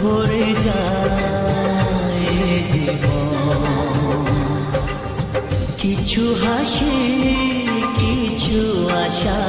ভরে যায় কিছু হাসি কিছু আশা।